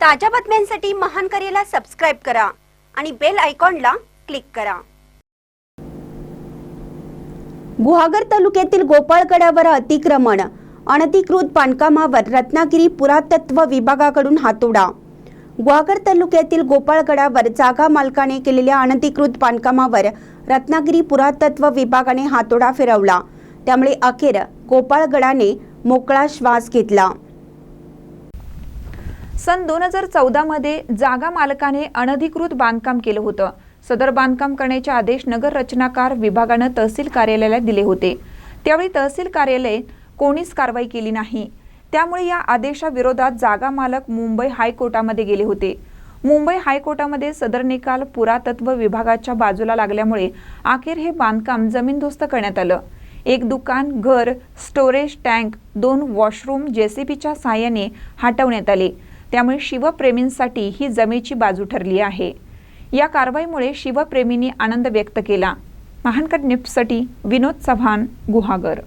ताज्या बातम्यांसाठी महान करेला सबस्क्राईब करा आणि बेल आयकॉनला क्लिक करा. गुहागर तालुक्यातील गोपाळगडावर अतिक्रमण. अनधिकृत बांधकामावर रत्नागिरी पुरातत्व विभागाकडून हातोडा गुहागर तालुक्यातील गोपाळगडावर जागा मालकाने केलेल्या अनधिकृत बांधकामावर रत्नागिरी पुरातत्व विभागाने हातोडा फिरवला. त्यामुळे अखेर गोपाळगडाने मोकळा श्वास घेतला. सन दोन हजार चौदामध्ये जागा मालकाने अनधिकृत बांधकाम केलं होतं. सदर बांधकाम करण्याचे आदेश नगर रचनाकार विभागानं तहसील कार्यालयाला दिले होते. त्यावेळी तहसील कार्यालय कोणीच कारवाई केली नाही. त्यामुळे या आदेशाविरोधात जागा मालक मुंबई हायकोर्टामध्ये गेले होते. मुंबई हायकोर्टामध्ये सदर निकाल पुरातत्व विभागाच्या बाजूला लागल्यामुळे अखेर हे बांधकाम जमीनदोस्त करण्यात आलं. एक दुकान घर स्टोरेज टँक दोन वॉशरूम जेसीबीच्या सहाय्याने हटवण्यात आले. त्यामुळे शिवप्रेमींसाठी ही जमेची बाजू ठरली आहे. या कारवाईमुळे शिवप्रेमींनी आनंद व्यक्त केला. महानकट निप्ससाठी विनोद चव्हाण गुहागर.